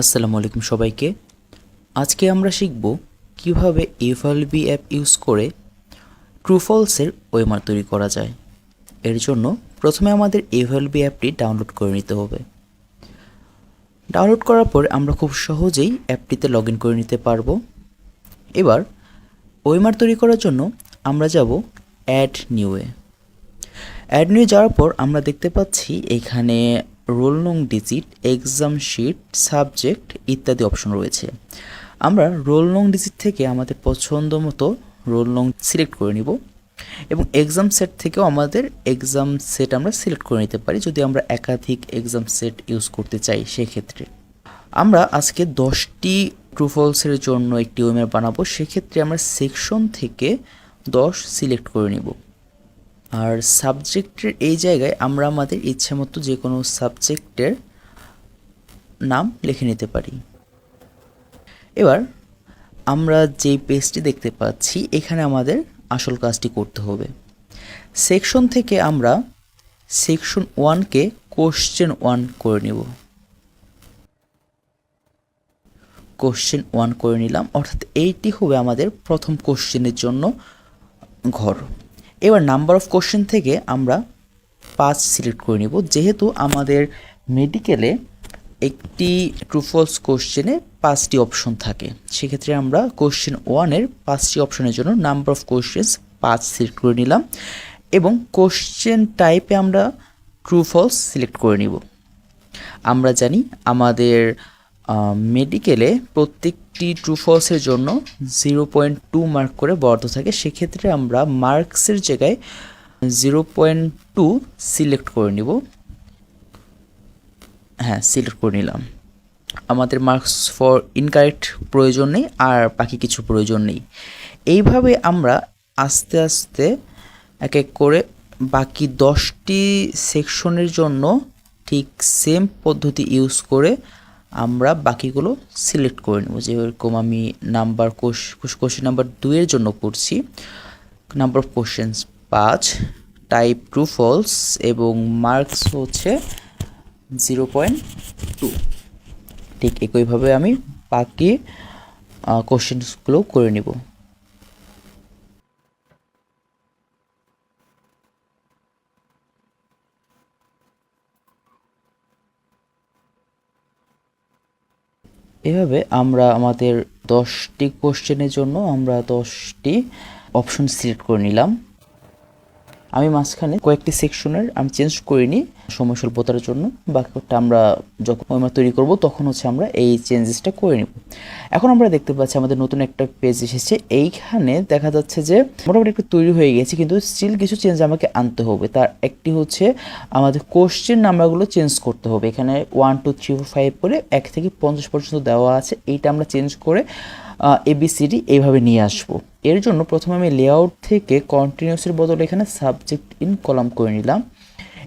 আসসালামু আলাইকুম সবাইকে। আজকে আমরা শিখব কীভাবে এফএলবি অ্যাপ ইউজ করে ট্রুফলসের ওয়েমার তৈরি করা যায়। এর জন্য প্রথমে আমাদের এফএলবি অ্যাপটি ডাউনলোড করে নিতে হবে। ডাউনলোড করার পর আমরা খুব সহজেই অ্যাপটিতে লগ করে নিতে পারব। এবার ওয়েমার তৈরি করার জন্য আমরা যাব অ্যাড নিউয়ে অ্যাড নিউ যাওয়ার পর আমরা দেখতে পাচ্ছি এখানে রোল নং ডিজিট, এক্সাম শিট, সাবজেক্ট ইত্যাদি অপশন রয়েছে। আমরা রোল নং ডিজিট থেকে আমাদের পছন্দ মতো রোল নং সিলেক্ট করে নিব এবং এক্সাম সেট থেকেও আমাদের এক্সাম সেট আমরা সিলেক্ট করে নিতে পারি যদি আমরা একাধিক এক্সাম সেট ইউজ করতে চাই সেক্ষেত্রে। আমরা আজকে দশটি ট্রুফলসের জন্য একটি ওয়েমার বানাবো, সেক্ষেত্রে আমরা সেকশন থেকে দশ সিলেক্ট করে নিব। আর সাবজেক্টের এই জায়গায় আমরা আমাদের ইচ্ছে মতো যে কোনো সাবজেক্টের নাম লিখে নিতে পারি। এবার আমরা যেই পেজটি দেখতে পাচ্ছি, এখানে আমাদের আসল কাজটি করতে হবে। সেকশন থেকে আমরা সেকশন ওয়ানকে কোশ্চেন ওয়ান করে নেব। কোশ্চেন ওয়ান করে নিলাম, অর্থাৎ এইটি হবে আমাদের প্রথম কোশ্চেনের জন্য ঘর। এবার নাম্বার অফ কোশ্চেন থেকে আমরা পাঁচ সিলেক্ট করে নিব। যেহেতু আমাদের মেডিকেলে একটি ট্রুফলস কোশ্চেনে পাঁচটি অপশন থাকে, সেক্ষেত্রে আমরা কোশ্চেন ওয়ানের পাঁচটি অপশনের জন্য নাম্বার অফ কোশ্চেন্স পাঁচ সিলেক্ট করে নিলাম এবং কোশ্চেন টাইপে আমরা ট্রু ফলস সিলেক্ট করে নিব। আমরা জানি আমাদের মেডিকেলে প্রত্যেকটি ট্রু ফলসের জন্য জিরো পয়েন্ট টু মার্ক করে বরাদ্দ থাকে, সেক্ষেত্রে আমরা মার্কসের জায়গায় জিরো পয়েন্ট টু সিলেক্ট করে নিব। হ্যাঁ সিলেক্ট করে নিলাম। আমাদের মার্কস ফর ইনকারেক্ট প্রয়োজন নেই, আর বাকি কিছু প্রয়োজন নেই। এইভাবে আমরা আস্তে আস্তে এক এক করে বাকি দশটি সেকশনের জন্য ঠিক সেম পদ্ধতি ইউজ করে আমরা বাকিগুলো সিলেক্ট করে নেব। যেরকম আমি নাম্বার কোশ কোশ্চেন নাম্বার দুইয়ের জন্য করছি নাম্বার অফ কোশ্চেন্স পাঁচ টাইপ টু ফলস এবং মার্কস হচ্ছে জিরো পয়েন্ট টু ঠিক একইভাবে আমি বাকি কোশ্চেন্সগুলো করে নিব। এভাবে আমরা আমাদের দশটি কোশ্চেনের জন্য আমরা দশটি অপশন সিলেক্ট করে নিলাম। আমি মাঝখানে কয়েকটি সেকশনের আমি চেঞ্জ করিনি সময় স্বল্পতার জন্য বাকিটা আমরা যখন ওয়েমার তৈরি করব, তখন হচ্ছে আমরা এই চেঞ্জেসটা করে নিব। এখন আমরা দেখতে পাচ্ছি আমাদের নতুন একটা পেজ এসেছে। এইখানে দেখা যাচ্ছে যে মোটামুটি একটু তৈরি হয়ে গেছে, কিন্তু স্টিল কিছু চেঞ্জ আমাকে আনতে হবে। তার একটি হচ্ছে আমাদের কোশ্চেন নাম্বারগুলো চেঞ্জ করতে হবে। এখানে one two three four five করে এক থেকে পঞ্চাশ পর্যন্ত দেওয়া আছে। এইটা আমরা চেঞ্জ করে এবিসিডি এইভাবে নিয়ে আসব। এর জন্য প্রথমে আমি লেআউট থেকে কন্টিনিউসের বদলে এখানে সাবজেক্ট ইন কলাম করে নিলাম।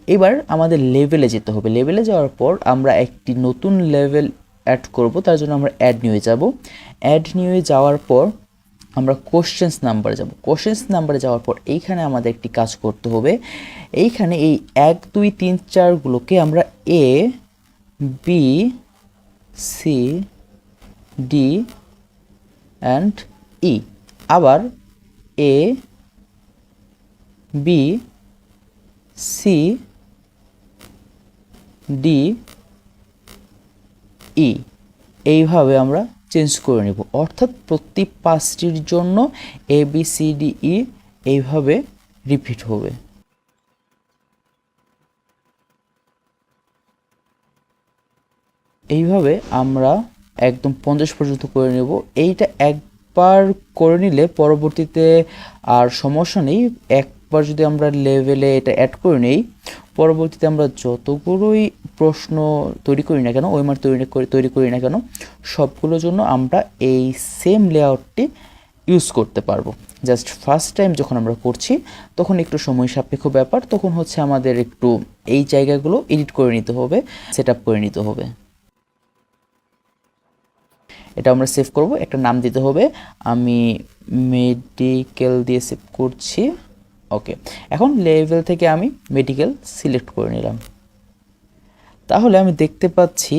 এবার আমাদের লেভেলে যেতে হবে। লেভেলে যাওয়ার পর আমরা একটি নতুন লেভেল অ্যাড করব, তার জন্য আমরা অ্যাড নিয়ে যাব। অ্যাড নিয়ে যাওয়ার পর আমরা কোশ্চেন্স নাম্বারে যাব। কোশ্চেন্স নাম্বারে যাওয়ার পর এইখানে আমাদের একটি কাজ করতে হবে। এইখানে এই এক, দুই, তিন চারগুলোকে আমরা A B C D and E আবার A B C D E এইভাবে আমরা চেঞ্জ করে নেব। অর্থাৎ প্রতি পাঁচটির জন্য A B C D E এইভাবে রিপিট হবে। এইভাবে আমরা একদম পঞ্চাশ পর্যন্ত করে নেব। এইটা একবার করে নিলে পরবর্তীতে আর সমস্যা নেই। একবার যদি আমরা লেভেলে এটা অ্যাড করে নেই, পরবর্তীতে আমরা যতগুলোই প্রশ্ন তৈরি করি না কেন ওই ওয়েমার তৈরি করে, তৈরি করি না কেন, সবগুলোর জন্য আমরা এই সেম লেআউটটি ইউজ করতে পারব। জাস্ট ফার্স্ট টাইম যখন আমরা করছি, তখন একটু সময় সাপেক্ষ ব্যাপার, তখন হচ্ছে আমাদের একটু এই জায়গাগুলো এডিট করে নিতে হবে সেট করে নিতে হবে। এটা আমরা সেভ করব, একটা নাম দিতে হবে। আমি মেডিকেল দিয়ে সেভ করছি। ওকে এখন লেভেল থেকে আমি মেডিকেল সিলেক্ট করে নিলাম। তাহলে আমি দেখতে পাচ্ছি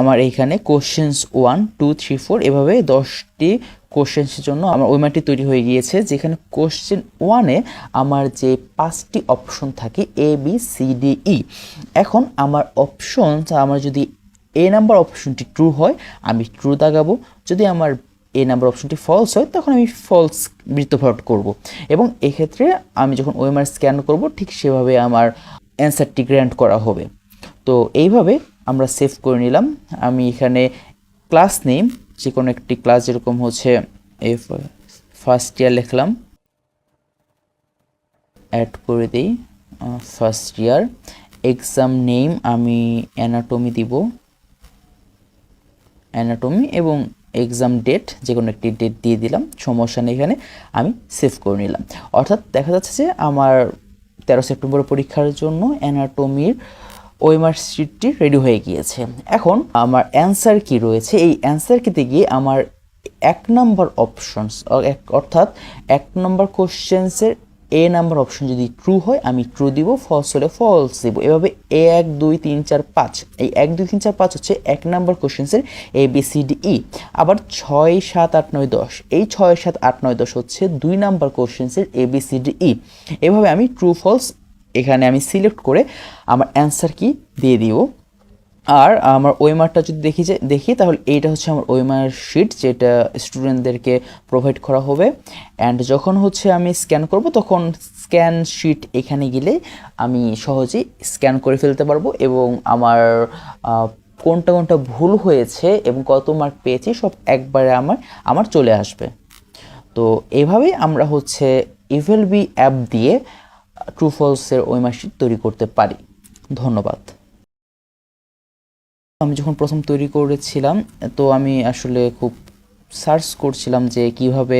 আমার এইখানে questions one two three four এভাবে দশটি কোশ্চেন্সের জন্য আমার ওয়েমারটি তৈরি হয়ে গিয়েছে, যেখানে কোশ্চেন ওয়ানে আমার যে পাঁচটি অপশন থাকে A B C D E এখন আমার অপশন আমার যদি এ নাম্বার অপশনটি ট্রু হয়, আমি ট্রু দাগাবো যদি আমার এ নাম্বার অপশনটি ফলস হয়, তখন আমি ফলস বৃত্তভরাট করব। এবং এক্ষেত্রে আমি যখন ওএমআর স্ক্যান করব, ঠিক সেভাবে আমার অ্যান্সারটি গ্র্যান্ট করা হবে। তো এইভাবে আমরা সেভ করে নিলাম। আমি এখানে ক্লাস নেম যে কোনো একটি ক্লাস যেরকম হচ্ছে এ ফার্স্ট ইয়ার লিখলাম। অ্যাড করে দিই ফার্স্ট ইয়ার এক্সাম নেম আমি অ্যানাটমি দিব। অ্যানাটমি এবং এক্সাম ডেট যে কোনো একটি ডেট দিয়ে দিলাম সমস্যা নেই এখানে, আমি সেভ করে নিলাম। অর্থাৎ দেখা যাচ্ছে যে আমার তেরো সেপ্টেম্বর পরীক্ষার জন্য অ্যানাটমির ওয়েমার শিটটি রেডি হয়ে গিয়েছে। এখন আমার অ্যান্সার কি রয়েছে? এই অ্যান্সার কিতে গিয়ে আমার এক নম্বর অপশনস অর্থাৎ এক নম্বর কোশ্চেন্সের এ নাম্বার অপশন যদি ট্রু হয়, আমি ট্রু দিব ফলস হলে ফলস দিব। এভাবে এ এক, দুই, তিন, চার, পাঁচ। এই এক, দুই, তিন, চার, পাঁচ হচ্ছে এক number কোশ্চেন্সের A B C D E আবার ছয়, সাত, আট, নয়, দশ। এই ছয়, সাত, আট, নয়, দশ হচ্ছে দুই number কোশ্চেন্সের A B C D E এভাবে আমি ট্রু ফলস এখানে আমি সিলেক্ট করে আমার অ্যান্সার কি দিয়ে দিব? আর আমার ওয়েমারটা যদি দেখি যে, দেখি, তাহলে এইটা হচ্ছে আমার ওয়েমার শিট, যেটা স্টুডেন্টদেরকে প্রোভাইড করা হবে। অ্যান্ড যখন হচ্ছে আমি স্ক্যান করব, তখন স্ক্যান শিট এখানে গেলে আমি সহজেই স্ক্যান করে ফেলতে পারব এবং আমার কোনটা কোনটা ভুল হয়েছে এবং কত মার্ক পেয়েছি, সব একবারে আমার আমার চলে আসবে। তো এভাবেই আমরা হচ্ছে ইভেলবি অ্যাপ দিয়ে ট্রু ফলসের ওয়েমার শিট তৈরি করতে পারি। ধন্যবাদ। আমি যখন প্রথম তৈরি করেছিলাম, তো আমি আসলে খুব সার্চ করছিলাম যে কীভাবে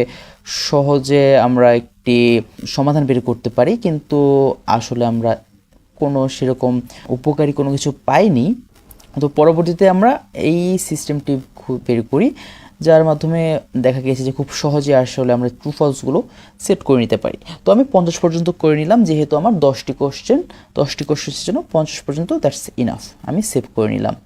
সহজে আমরা একটি সমাধান বের করতে পারি, কিন্তু আসলে আমরা কোনো সেরকম উপকারী কোনো কিছু পাইনি। তো পরবর্তীতে আমরা এই সিস্টেমটি খুব বের করি, যার মাধ্যমে দেখা গেছে যে খুব সহজে আসলে আমরা ট্রু ফলসগুলো সেট করে নিতে পারি। তো আমি পঞ্চাশ পর্যন্ত করে নিলাম, যেহেতু আমার দশটি কোশ্চেন দশটি কোশ্চেনের জন্য পঞ্চাশ পর্যন্ত দ্যাটস ইনাফ আমি সেভ করে নিলাম।